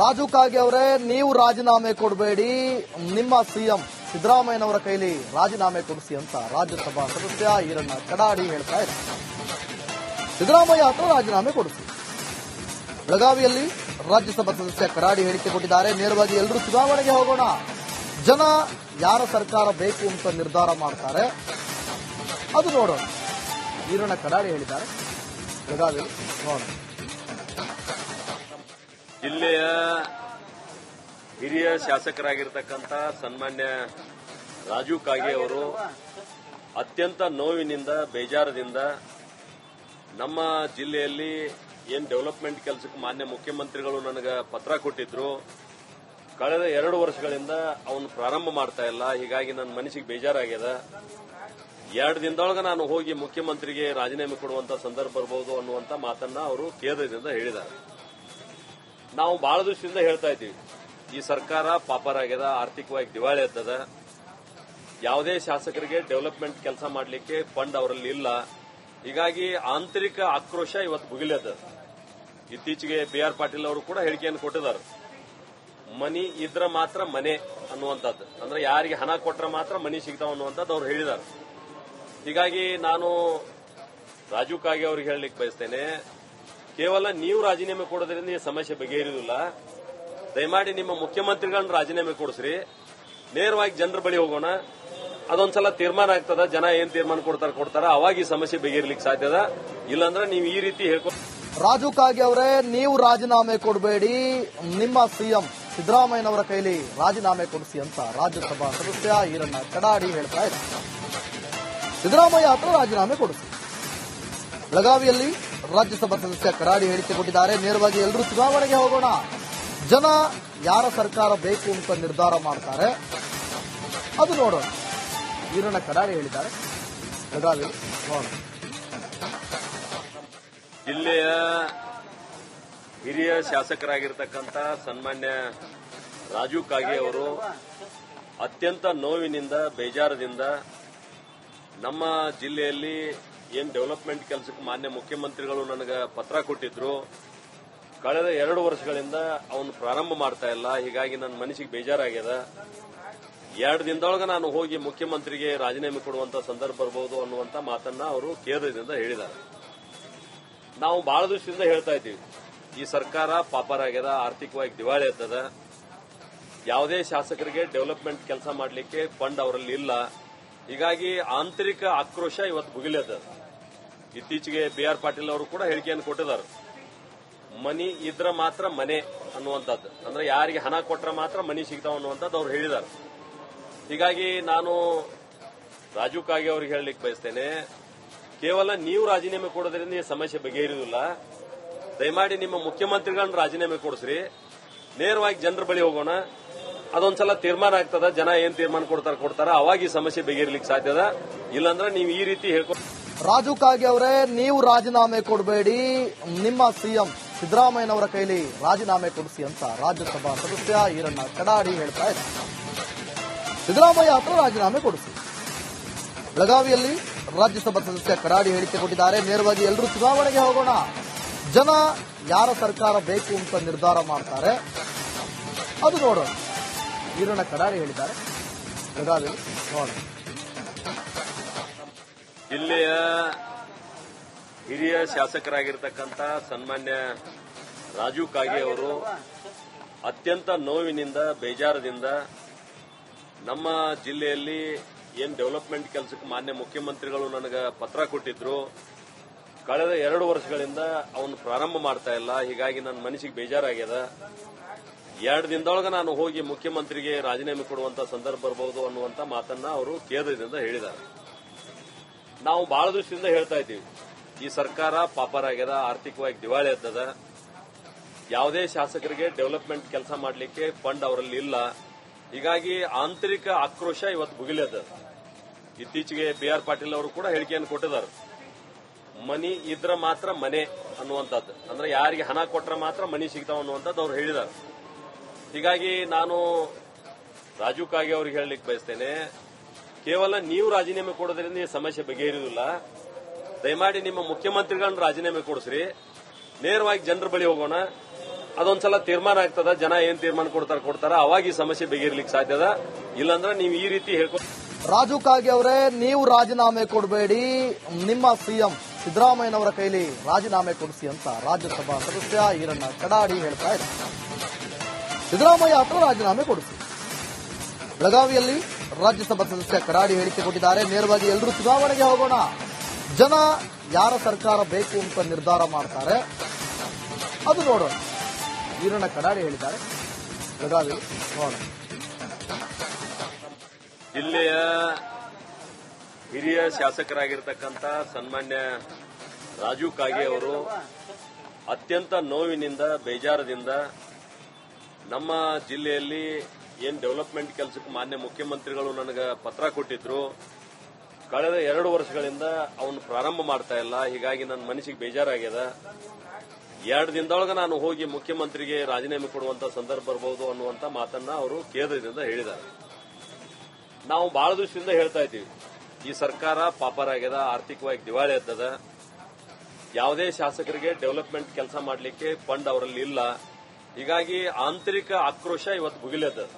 ರಾಜು ಕಾಗೆ ಅವರೇ, ನೀವು ರಾಜೀನಾಮೆ ಕೊಡಬೇಡಿ. ನಿಮ್ಮ ಸಿಎಂ ಸಿದ್ದರಾಮಯ್ಯನವರ ಕೈಲಿ ರಾಜೀನಾಮೆ ಕೊಡಿಸಿ ಅಂತ ರಾಜ್ಯಸಭಾ ಸದಸ್ಯ ಈರಣ್ಣ ಕಡಾಡಿ ಹೇಳ್ತಾ ಇದ್ದಾರೆ. ಸಿದ್ದರಾಮಯ್ಯ ಹತ್ರ ರಾಜೀನಾಮೆ ಕೊಡಿಸಿ. ಬೆಳಗಾವಿಯಲ್ಲಿ ರಾಜ್ಯಸಭಾ ಸದಸ್ಯ ಕಡಾಡಿ ಹೇಳಿಕೆ ಕೊಟ್ಟಿದ್ದಾರೆ. ನೇರವಾಗಿ ಎಲ್ಲರೂ ಚುನಾವಣೆಗೆ ಹೋಗೋಣ. ಜನ ಯಾರ ಸರ್ಕಾರ ಬೇಕು ಅಂತ ನಿರ್ಧಾರ ಮಾಡ್ತಾರೆ. ಅದು ನೋಡೋಣ. ಈರಣ್ಣ ಕಡಾಡಿ ಹೇಳಿದ್ದಾರೆ. ಬೆಳಗಾವಿಯಲ್ಲಿ ನೋಡೋಣ. ಜಿಲ್ಲೆಯ ಹಿರಿಯ ಶಾಸಕರಾಗಿರ್ತಕ್ಕಂಥ ಸನ್ಮಾನ್ಯ ರಾಜು ಕಾಗೆ ಅವರು ಅತ್ಯಂತ ನೋವಿನಿಂದ, ಬೇಜಾರದಿಂದ ನಮ್ಮ ಜಿಲ್ಲೆಯಲ್ಲಿ ಏನ್ ಡೆವಲಪ್ಮೆಂಟ್ ಕೆಲಸಕ್ಕೆ ಮಾನ್ಯ ಮುಖ್ಯಮಂತ್ರಿಗಳು ನನಗೆ ಪತ್ರ ಕೊಟ್ಟಿದ್ರು. ಕಳೆದ ಎರಡು ವರ್ಷಗಳಿಂದ ಅವನು ಪ್ರಾರಂಭ ಮಾಡ್ತಾ ಇಲ್ಲ. ಹೀಗಾಗಿ ನನ್ನ ಮನಸ್ಸಿಗೆ ಬೇಜಾರಾಗ್ಯದ. ಎರಡು ದಿನದೊಳಗೆ ನಾನು ಹೋಗಿ ಮುಖ್ಯಮಂತ್ರಿಗೆ ರಾಜೀನಾಮೆ ಕೊಡುವಂತ ಸಂದರ್ಭ ಬರಬಹುದು ಅನ್ನುವಂತ ಮಾತನ್ನ ಅವರು ಕೇಂದ್ರದಿಂದ ಹೇಳಿದ್ದಾರೆ. ನಾವು ಬಹಳ ದಿವಸದಿಂದ ಹೇಳ್ತಾ ಇದ್ದೀವಿ. ಈ ಸರ್ಕಾರ ಪಾಪರಾಗ್ಯದ ಆರ್ಥಿಕವಾಗಿ ದಿವಾಳಿ ಎದ್ದದ ಯಾವುದೇ ಶಾಸಕರಿಗೆ ಡೆವಲಪ್ಮೆಂಟ್ ಕೆಲಸ ಮಾಡಲಿಕ್ಕೆ ಫಂಡ್ ಅವರಲ್ಲಿ ಇಲ್ಲ. ಹೀಗಾಗಿ ಆಂತರಿಕ ಆಕ್ರೋಶ ಇವತ್ತು ಭುಗಿಲದ. ಇತ್ತೀಚೆಗೆ ಬಿ ಆರ್ ಪಾಟೀಲ್ ಅವರು ಕೂಡ ಹೇಳಿಕೆಯನ್ನು ಕೊಟ್ಟಿದ್ದಾರೆ. ಮನಿ ಇದ್ರ ಮಾತ್ರ ಮನೆ ಅನ್ನುವಂಥದ್ದು. ಅಂದ್ರೆ ಯಾರಿಗೆ ಹಣ ಕೊಟ್ಟರೆ ಮಾತ್ರ ಮನಿ ಸಿಗ್ತಾವ ಅನ್ನುವಂಥದ್ದು ಅವ್ರು ಹೇಳಿದ್ದಾರೆ. ಹೀಗಾಗಿ ನಾನು ರಾಜು ಕಾಗೆ ಅವ್ರಿಗೆ ಹೇಳಲಿಕ್ಕೆ ಬಯಸ್ತೇನೆ. ಕೇವಲ ನೀವು ರಾಜೀನಾಮೆ ಕೊಡೋದ್ರಿಂದ ಈ ಸಮಸ್ಯೆ ಬಗೆಹರಿಯುವುದಿಲ್ಲ. ದಯಮಾಡಿ ನಿಮ್ಮ ಮುಖ್ಯಮಂತ್ರಿಗಳನ್ನ ರಾಜೀನಾಮೆ ಕೊಡಿಸ್ರಿ. ನೇರವಾಗಿ ಜನರ ಬಳಿ ಹೋಗೋಣ. ಅದೊಂದ್ಸಲ ತೀರ್ಮಾನ ಆಗ್ತದ, ಜನ ಏನ್ ತೀರ್ಮಾನ ಕೊಡ್ತಾರ ಕೊಡ್ತಾರ, ಅವಾಗ ಈ ಸಮಸ್ಯೆ ಬಗೆಹರಿಲಿಕ್ಕೆ ಸಾಧ್ಯದ ಇಲ್ಲಾಂದ್ರೆ ನೀವು ಈ ರೀತಿ ಹೇಳ್ಕೊ ರಾಜು ಕಾಗೆ ಅವರೇ, ನೀವು ರಾಜೀನಾಮೆ ಕೊಡಬೇಡಿ. ನಿಮ್ಮ ಸಿಎಂ ಸಿದ್ದರಾಮಯ್ಯನವರ ಕೈಲಿ ರಾಜೀನಾಮೆ ಕೊಡಿಸಿ ಅಂತ ರಾಜ್ಯಸಭಾ ಸದಸ್ಯ ಈರಣ್ಣ ಕಡಾಡಿ ಹೇಳ್ತಾ ಇದ್ದಾರೆ. ಸಿದ್ದರಾಮಯ್ಯ ಹತ್ರ ರಾಜೀನಾಮೆ ಕೊಡಿಸಿ. ಬೆಳಗಾವಿಯಲ್ಲಿ ರಾಜ್ಯಸಭಾ ಸದಸ್ಯ ಕರಾಡಿ ಹೇಳಿಕೆ ಕೊಟ್ಟಿದ್ದಾರೆ ನೇರವಾಗಿ ಎಲ್ಲರೂ ಚುನಾವಣೆಗೆ ಹೋಗೋಣ. ಜನ ಯಾರ ಸರ್ಕಾರ ಬೇಕು ಅಂತ ನಿರ್ಧಾರ ಮಾಡ್ತಾರೆ. ಅದು ನೋಡೋಣ. ಈರಣ್ಣ ಕಡಾಡಿ ಹೇಳಿದ್ದಾರೆ. ನೋಡೋಣ. ಜಿಲ್ಲೆಯ ಹಿರಿಯ ಶಾಸಕರಾಗಿರ್ತಕ್ಕಂಥ ಸನ್ಮಾನ್ಯ ರಾಜು ಕಾಗೆ ಅವರು ಅತ್ಯಂತ ನೋವಿನಿಂದ, ಬೇಜಾರದಿಂದ ನಮ್ಮ ಜಿಲ್ಲೆಯಲ್ಲಿ ಏನ್ ಡೆವಲಪ್ಮೆಂಟ್ ಕೆಲಸಕ್ಕೆ ಮಾನ್ಯ ಮುಖ್ಯಮಂತ್ರಿಗಳು ನನಗೆ ಪತ್ರ ಕೊಟ್ಟಿದ್ರು. ಕಳೆದ ಎರಡು ವರ್ಷಗಳಿಂದ ಅವನು ಪ್ರಾರಂಭ ಮಾಡ್ತಾ ಇಲ್ಲ. ಹೀಗಾಗಿ ನನ್ನ ಮನಸ್ಸಿಗೆ ಬೇಜಾರಾಗ್ಯದ. ಎರಡು ದಿನದೊಳಗೆ ನಾನು ಹೋಗಿ ಮುಖ್ಯಮಂತ್ರಿಗೆ ರಾಜೀನಾಮೆ ಕೊಡುವಂತ ಸಂದರ್ಭ ಬರಬಹುದು ಅನ್ನುವಂತ ಮಾತನ್ನ ಅವರು ಕೇಂದ್ರದಿಂದ ಹೇಳಿದ್ದಾರೆ. ನಾವು ಬಹಳ ದೃಷ್ಟಿಯಿಂದ ಹೇಳ್ತಾ ಇದ್ದೀವಿ. ಈ ಸರ್ಕಾರ ಪಾಪರಾಗ್ಯದ, ಆರ್ಥಿಕವಾಗಿ ದಿವಾಳಿ ಎದ್ದದ ಯಾವುದೇ ಶಾಸಕರಿಗೆ ಡೆವಲಪ್ಮೆಂಟ್ ಕೆಲಸ ಮಾಡಲಿಕ್ಕೆ ಫಂಡ್ ಅವರಲ್ಲಿ ಇಲ್ಲ. ಹೀಗಾಗಿ ಆಂತರಿಕ ಆಕ್ರೋಶ ಇವತ್ತು ಭುಗಿಲದ ಇತ್ತೀಚೆಗೆ ಬಿ ಆರ್ ಪಾಟೀಲ್ ಅವರು ಕೂಡ ಹೇಳಿಕೆಯನ್ನು ಕೊಟ್ಟಿದ್ದಾರೆ. ಮನಿ ಇದ್ರ ಮಾತ್ರ ಮನೆ ಅನ್ನುವಂಥದ್ದು. ಅಂದ್ರೆ ಯಾರಿಗೆ ಹಣ ಕೊಟ್ಟರೆ ಮಾತ್ರ ಮನಿ ಸಿಗ್ತಾವ ಅನ್ನುವಂಥದ್ದು ಅವ್ರು ಹೇಳಿದ್ದಾರೆ. ಹೀಗಾಗಿ ನಾನು ರಾಜು ಕಾಗೆ ಅವ್ರಿಗೆ ಹೇಳಲಿಕ್ಕೆ ಬಯಸ್ತೇನೆ, ಕೇವಲ ನೀವು ರಾಜೀನಾಮೆ ಕೊಡೋದ್ರಿಂದ ಈ ಸಮಸ್ಯೆ ಬಗೆಹರಿಯುವುದಿಲ್ಲ. ದಯಮಾಡಿ ನಿಮ್ಮ ಮುಖ್ಯಮಂತ್ರಿಗಳನ್ನ ರಾಜೀನಾಮೆ ಕೊಡಿಸ್ರಿ. ನೇರವಾಗಿ ಜನರ ಬಳಿ ಹೋಗೋಣ. ಅದೊಂದ್ಸಲ ತೀರ್ಮಾನ ಆಗ್ತದ, ಜನ ಏನ್ ತೀರ್ಮಾನ ಕೊಡ್ತಾರ ಕೊಡ್ತಾರ, ಅವಾಗ ಈ ಸಮಸ್ಯೆ ಬಗೆಹರಿಲಿಕ್ಕೆ ಸಾಧ್ಯದ ಇಲ್ಲಾಂದ್ರೆ ನೀವು ಈ ರೀತಿ ಹೇಳ್ಕೊ ರಾಜು ಕಾಗೆ ಅವರೇ, ನೀವು ರಾಜೀನಾಮೆ ಕೊಡಬೇಡಿ. ನಿಮ್ಮ ಸಿಎಂ ಸಿದ್ದರಾಮಯ್ಯನವರ ಕೈಲಿ ರಾಜೀನಾಮೆ ಕೊಡಿಸಿ ಅಂತ ರಾಜ್ಯಸಭಾ ಸದಸ್ಯ ಈರಣ್ಣ ಕಡಾಡಿ ಹೇಳ್ತಾ ಇದ್ದಾರೆ. ಸಿದ್ದರಾಮಯ್ಯ ಹತ್ರ ರಾಜೀನಾಮೆ ಕೊಡಿಸಿ. ಬೆಳಗಾವಿಯಲ್ಲಿ ರಾಜ್ಯಸಭಾ ಸದಸ್ಯ ಕಡಾಡಿ ಹೇಳಿಕೆ ಕೊಟ್ಟಿದ್ದಾರೆ ನೇರವಾಗಿ ಎಲ್ಲರೂ ಚುನಾವಣೆಗೆ ಹೋಗೋಣ. ಜನ ಯಾರ ಸರ್ಕಾರ ಬೇಕು ಅಂತ ನಿರ್ಧಾರ ಮಾಡ್ತಾರೆ. ಅದು ನೋಡೋಣ. ಈರಣ್ಣ ಕಡಾಡಿ ಹೇಳಿದ್ದಾರೆ. ಬೆಳಗಾವಿಯಲ್ಲಿ ನೋಡೋಣ. ಜಿಲ್ಲೆಯ ಹಿರಿಯ ಶಾಸಕರಾಗಿರ್ತಕ್ಕಂಥ ಸನ್ಮಾನ್ಯ ರಾಜು ಕಾಗೆ ಅವರು ಅತ್ಯಂತ ನೋವಿನಿಂದ, ಬೇಜಾರದಿಂದ ನಮ್ಮ ಜಿಲ್ಲೆಯಲ್ಲಿ ಏನು ಡೆವಲಪ್ಮೆಂಟ್ ಕೆಲಸಕ್ಕೆ ಮಾನ್ಯ ಮುಖ್ಯಮಂತ್ರಿಗಳು ನನಗೆ ಪತ್ರ ಕೊಟ್ಟಿದ್ರು. ಕಳೆದ ಎರಡು ವರ್ಷಗಳಿಂದ ಅವನು ಪ್ರಾರಂಭ ಮಾಡ್ತಾ ಇಲ್ಲ. ಹೀಗಾಗಿ ನನ್ನ ಮನಸ್ಸಿಗೆ ಬೇಜಾರಾಗ್ಯದ. ಎರಡು ದಿನದೊಳಗೆ ನಾನು ಹೋಗಿ ಮುಖ್ಯಮಂತ್ರಿಗೆ ರಾಜೀನಾಮೆ ಕೊಡುವಂತ ಸಂದರ್ಭ ಬರಬಹುದು ಅನ್ನುವಂತ ಮಾತನ್ನ ಅವರು ಕೇಂದ್ರದಿಂದ ಹೇಳಿದ್ದಾರೆ. ನಾವು ಬಹಳ ದೃಷ್ಟಿಯಿಂದ ಹೇಳ್ತಾ ಇದ್ದೀವಿ. ಈ ಸರ್ಕಾರ ಪಾಪರಾಗ್ಯದ ಆರ್ಥಿಕವಾಗಿ ದಿವಾಳಿ ಎದ್ದದ ಯಾವುದೇ ಶಾಸಕರಿಗೆ ಡೆವಲಪ್ಮೆಂಟ್ ಕೆಲಸ ಮಾಡಲಿಕ್ಕೆ ಫಂಡ್ ಅವರಲ್ಲಿ ಇಲ್ಲ. ಹೀಗಾಗಿ ಆಂತರಿಕ ಆಕ್ರೋಶ ಇವತ್ತು ಭುಗಿಲದ. ಇತ್ತೀಚೆಗೆ ಬಿ ಆರ್ ಪಾಟೀಲ್ ಅವರು ಕೂಡ ಹೇಳಿಕೆಯನ್ನು ಕೊಟ್ಟಿದ್ದಾರೆ. ಮನಿ ಇದ್ರ ಮಾತ್ರ ಮನೆ ಅನ್ನುವಂಥದ್ದು. ಅಂದ್ರೆ ಯಾರಿಗೆ ಹಣ ಕೊಟ್ಟರೆ ಮಾತ್ರ ಮನಿ ಸಿಗ್ತಾವ ಅನ್ನುವಂಥದ್ದು ಅವ್ರು ಹೇಳಿದ್ದಾರೆ. ಹೀಗಾಗಿ ನಾನು ರಾಜು ಕಾಗೆ ಅವ್ರಿಗೆ ಹೇಳಲಿಕ್ಕೆ ಬಯಸ್ತೇನೆ. ಕೇವಲ ನೀವು ರಾಜೀನಾಮೆ ಕೊಡೋದ್ರಿಂದ ಈ ಸಮಸ್ಯೆ ಬಗೆಹರಿಯುವುದಿಲ್ಲ. ದಯಮಾಡಿ ನಿಮ್ಮ ಮುಖ್ಯಮಂತ್ರಿಗಳನ್ನ ರಾಜೀನಾಮೆ ಕೊಡಿಸ್ರಿ. ನೇರವಾಗಿ ಜನರ ಬಳಿ ಹೋಗೋಣ. ಅದೊಂದ್ಸಲ ತೀರ್ಮಾನ ಆಗ್ತದ, ಜನ ಏನ್ ತೀರ್ಮಾನ ಕೊಡ್ತಾರ ಕೊಡ್ತಾರ, ಅವಾಗ ಈ ಸಮಸ್ಯೆ ಬಗೆಹರ್ಲಿಕ್ಕೆ ಸಾಧ್ಯದ ಇಲ್ಲಾಂದ್ರೆ ನೀವು ಈ ರೀತಿ ಹೇಳ್ಕೊ ರಾಜು ಕಾಗೆ ಅವರೇ, ನೀವು ರಾಜೀನಾಮೆ ಕೊಡಬೇಡಿ. ನಿಮ್ಮ ಸಿಎಂ ಸಿದ್ದರಾಮಯ್ಯನವರ ಕೈಲಿ ರಾಜೀನಾಮೆ ಕೊಡಿಸಿ ಅಂತ ರಾಜ್ಯಸಭಾ ಸದಸ್ಯ ಈರಣ್ಣ ಕಡಾಡಿ ಹೇಳ್ತಾ ಇದ್ದಾರೆ. ಸಿದ್ದರಾಮಯ್ಯ ಹತ್ರ ರಾಜೀನಾಮೆ ಕೊಡಿಸಿ. ಬೆಳಗಾವಿಯಲ್ಲಿ ರಾಜ್ಯಸಭಾ ಸದಸ್ಯ ಕರಾಡಿ ಹೇಳಿಕೆ ಕೊಟ್ಟಿದ್ದಾರೆ. ನೇರವಾಗಿ ಎಲ್ಲರೂ ಚುನಾವಣೆಗೆ ಹೋಗೋಣ. ಜನ ಯಾರ ಸರ್ಕಾರ ಬೇಕು ಅಂತ ನಿರ್ಧಾರ ಮಾಡ್ತಾರೆ. ಅದು ನೋಡೋಣ. ಈರಣ್ಣ ಕಡಾಡಿ ಹೇಳಿದ್ದಾರೆ. ಬೆಳಗಾವಿ ನೋಡೋಣ. ಜಿಲ್ಲೆಯ ಹಿರಿಯ ಶಾಸಕರಾಗಿರ್ತಕ್ಕಂಥ ಸನ್ಮಾನ್ಯ ರಾಜು ಕಾಗೆ ಅವರು ಅತ್ಯಂತ ನೋವಿನಿಂದ, ಬೇಜಾರದಿಂದ ನಮ್ಮ ಜಿಲ್ಲೆಯಲ್ಲಿ ಏನ್ ಡೆವಲಪ್ಮೆಂಟ್ ಕೆಲಸಕ್ಕೆ ಮಾನ್ಯ ಮುಖ್ಯಮಂತ್ರಿಗಳು ನನಗೆ ಪತ್ರ ಕೊಟ್ಟಿದ್ರು. ಕಳೆದ ಎರಡು ವರ್ಷಗಳಿಂದ ಅವನು ಪ್ರಾರಂಭ ಮಾಡ್ತಾ ಇಲ್ಲ. ಹೀಗಾಗಿ ನನ್ನ ಮನಸ್ಸಿಗೆ ಬೇಜಾರಾಗ್ಯದ. ಎರಡು ದಿನದೊಳಗೆ ನಾನು ಹೋಗಿ ಮುಖ್ಯಮಂತ್ರಿಗೆ ರಾಜೀನಾಮೆ ಕೊಡುವಂತ ಸಂದರ್ಭ ಬರಬಹುದು ಅನ್ನುವಂತ ಮಾತನ್ನ ಅವರು ಕೇಂದ್ರದಿಂದ ಹೇಳಿದ್ದಾರೆ. ನಾವು ಬಹಳ ದಿವಸದಿಂದ ಹೇಳ್ತಾ ಇದ್ದೀವಿ. ಈ ಸರ್ಕಾರ ಪಾಪರಾಗ್ಯದ ಆರ್ಥಿಕವಾಗಿ ದಿವಾಳಿ ಎದ್ದದ ಯಾವುದೇ ಶಾಸಕರಿಗೆ ಡೆವಲಪ್ಮೆಂಟ್ ಕೆಲಸ ಮಾಡಲಿಕ್ಕೆ ಫಂಡ್ ಅವರಲ್ಲಿ ಇಲ್ಲ. ಹೀಗಾಗಿ ಆಂತರಿಕ ಆಕ್ರೋಶ ಇವತ್ತು ಭುಗಿಲೆದ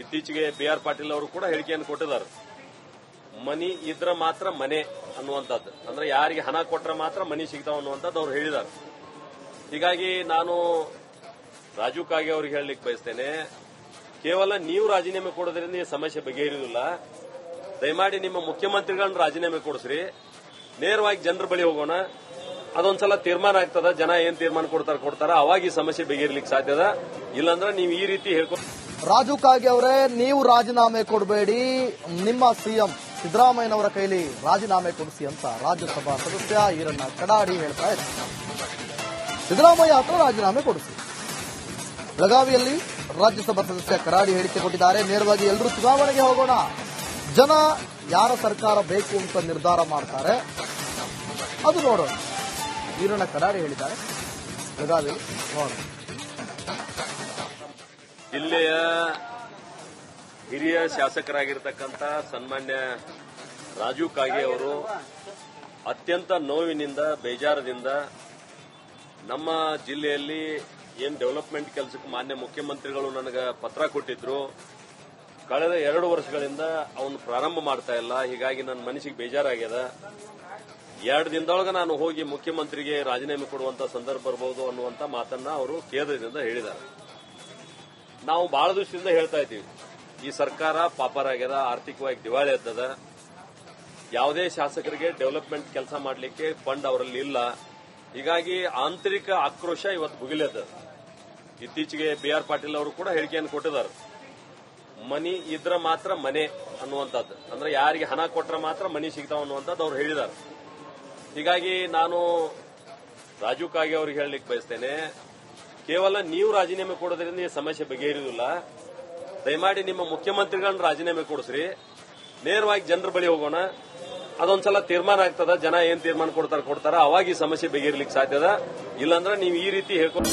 ಇತ್ತೀಚೆಗೆ ಬಿ ಆರ್ ಪಾಟೀಲ್ ಅವರು ಕೂಡ ಹೇಳಿಕೆಯನ್ನು ಕೊಟ್ಟಿದ್ದಾರೆ. ಮನಿ ಇದ್ರ ಮಾತ್ರ ಮನೆ ಅನ್ನುವಂಥದ್ದು. ಅಂದ್ರೆ ಯಾರಿಗೆ ಹಣ ಕೊಟ್ಟರೆ ಮಾತ್ರ ಮನಿ ಸಿಗ್ತಾವ ಅನ್ನುವಂಥದ್ದು ಅವ್ರು ಹೇಳಿದ್ದಾರೆ. ಹೀಗಾಗಿ ನಾನು ರಾಜು ಕಾಗೆ ಅವ್ರಿಗೆ ಹೇಳಲಿಕ್ಕೆ ಬಯಸ್ತೇನೆ, ಕೇವಲ ನೀವು ರಾಜೀನಾಮೆ ಕೊಡೋದ್ರಿಂದ ಈ ಸಮಸ್ಯೆ ಬಗೆಹರಿಯುವುದಿಲ್ಲ. ದಯಮಾಡಿ ನಿಮ್ಮ ಮುಖ್ಯಮಂತ್ರಿಗಳನ್ನ ರಾಜೀನಾಮೆ ಕೊಡಿಸ್ರಿ. ನೇರವಾಗಿ ಜನರ ಬಳಿ ಹೋಗೋಣ. ಅದೊಂದ್ಸಲ ತೀರ್ಮಾನ ಆಗ್ತದ, ಜನ ಏನ್ ತೀರ್ಮಾನ ಕೊಡ್ತಾರ ಕೊಡ್ತಾರ, ಅವಾಗ ಈ ಸಮಸ್ಯೆ ಬಗೆಹರಿಲಿಕ್ಕೆ ಸಾಧ್ಯದ ಇಲ್ಲಾಂದ್ರೆ ನೀವು ಈ ರೀತಿ ಹೇಳ್ಕೊಂಡು ರಾಜು ಕಾಗೆ ಅವರೇ, ನೀವು ರಾಜೀನಾಮೆ ಕೊಡಬೇಡಿ. ನಿಮ್ಮ ಸಿಎಂ ಸಿದ್ದರಾಮಯ್ಯನವರ ಕೈಲಿ ರಾಜೀನಾಮೆ ಕೊಡಿಸಿ ಅಂತ ರಾಜ್ಯಸಭಾ ಸದಸ್ಯ ಈರಣ್ಣ ಕಡಾಡಿ ಹೇಳ್ತಾ ಇದ್ದಾರೆ. ಸಿದ್ದರಾಮಯ್ಯ ಹತ್ರ ರಾಜೀನಾಮೆ ಕೊಡಿಸಿ. ಬೆಳಗಾವಿಯಲ್ಲಿ ರಾಜ್ಯಸಭಾ ಸದಸ್ಯ ಕಡಾಡಿ ಹೇಳಿಕೆ ಕೊಟ್ಟಿದ್ದಾರೆ. ನೇರವಾಗಿ ಎಲ್ಲರೂ ಚುನಾವಣೆಗೆ ಹೋಗೋಣ. ಜನ ಯಾರ ಸರ್ಕಾರ ಬೇಕು ಅಂತ ನಿರ್ಧಾರ ಮಾಡ್ತಾರೆ. ಅದು ನೋಡೋಣ. ಈರಣ್ಣ ಕಡಾಡಿ ಹೇಳಿದ್ದಾರೆ. ಬೆಳಗಾವಿಯಲ್ಲಿ ನೋಡೋಣ. ಜಿಲ್ಲೆಯ ಹಿರಿಯ ಶಾಸಕರಾಗಿರ್ತಕ್ಕಂಥ ಸನ್ಮಾನ್ಯ ರಾಜು ಕಾಗೆ ಅವರು ಅತ್ಯಂತ ನೋವಿನಿಂದ, ಬೇಜಾರದಿಂದ ನಮ್ಮ ಜಿಲ್ಲೆಯಲ್ಲಿ ಏನು ಡೆವಲಪ್ಮೆಂಟ್ ಕೆಲಸಕ್ಕೆ ಮಾನ್ಯ ಮುಖ್ಯಮಂತ್ರಿಗಳು ನನಗೆ ಪತ್ರ ಕೊಟ್ಟಿದ್ರು. ಕಳೆದ ಎರಡು ವರ್ಷಗಳಿಂದ ಅವನು ಪ್ರಾರಂಭ ಮಾಡ್ತಾ ಇಲ್ಲ. ಹೀಗಾಗಿ ನನ್ನ ಮನಸ್ಸಿಗೆ ಬೇಜಾರಾಗ್ಯದ. ಎರಡು ದಿನದೊಳಗೆ ನಾನು ಹೋಗಿ ಮುಖ್ಯಮಂತ್ರಿಗೆ ರಾಜೀನಾಮೆ ಕೊಡುವಂತ ಸಂದರ್ಭ ಬರಬಹುದು ಅನ್ನುವಂತ ಮಾತನ್ನ ಅವರು ಕೇಂದ್ರದಿಂದ ಹೇಳಿದ್ದಾರೆ. ನಾವು ಬಹಳ ದಿವಸದಿಂದ ಹೇಳ್ತಾ ಇದ್ದೀವಿ. ಈ ಸರ್ಕಾರ ಪಾಪರಾಗ್ಯದ, ಆರ್ಥಿಕವಾಗಿ ದಿವಾಳಿ ಎದ್ದದ ಯಾವುದೇ ಶಾಸಕರಿಗೆ ಡೆವಲಪ್ಮೆಂಟ್ ಕೆಲಸ ಮಾಡಲಿಕ್ಕೆ ಫಂಡ್ ಅವರಲ್ಲಿ ಇಲ್ಲ. ಹೀಗಾಗಿ ಆಂತರಿಕ ಆಕ್ರೋಶ ಇವತ್ತು ಭುಗಿಲೆದ ಇತ್ತೀಚೆಗೆ ಬಿ ಆರ್ ಪಾಟೀಲ್ ಅವರು ಕೂಡ ಹೇಳಿಕೆಯನ್ನು ಕೊಟ್ಟಿದ್ದಾರೆ. ಮನಿ ಇದ್ರ ಮಾತ್ರ ಮನೆ ಅನ್ನುವಂಥದ್ದು. ಅಂದ್ರೆ ಯಾರಿಗೆ ಹಣ ಕೊಟ್ಟರೆ ಮಾತ್ರ ಮನಿ ಸಿಗ್ತಾವ ಅನ್ನುವಂಥದ್ದು ಅವ್ರು ಹೇಳಿದ್ದಾರೆ. ಹೀಗಾಗಿ ನಾನು ರಾಜು ಕಾಗೆ ಅವ್ರಿಗೆ ಹೇಳಲಿಕ್ಕೆ ಬಯಸ್ತೇನೆ. ಕೇವಲ ನೀವು ರಾಜೀನಾಮೆ ಕೊಡೋದ್ರಿಂದ ಈ ಸಮಸ್ಯೆ ಬಗೆಹರಿಯುವುದಿಲ್ಲ. ದಯಮಾಡಿ ನಿಮ್ಮ ಮುಖ್ಯಮಂತ್ರಿಗಳನ್ನ ರಾಜೀನಾಮೆ ಕೊಡಿಸ್ರಿ. ನೇರವಾಗಿ ಜನರ ಬಳಿ ಹೋಗೋಣ. ಅದೊಂದ್ಸಲ ತೀರ್ಮಾನ ಆಗ್ತದ, ಜನ ಏನ್ ತೀರ್ಮಾನ ಕೊಡ್ತಾರ ಕೊಡ್ತಾರ, ಅವಾಗ ಈ ಸಮಸ್ಯೆ ಬಗೆಹರ್ಲಿಕ್ಕೆ ಸಾಧ್ಯದ ಇಲ್ಲಾಂದ್ರೆ ನೀವು ಈ ರೀತಿ ಹೇಳ್ಕೊಂಡು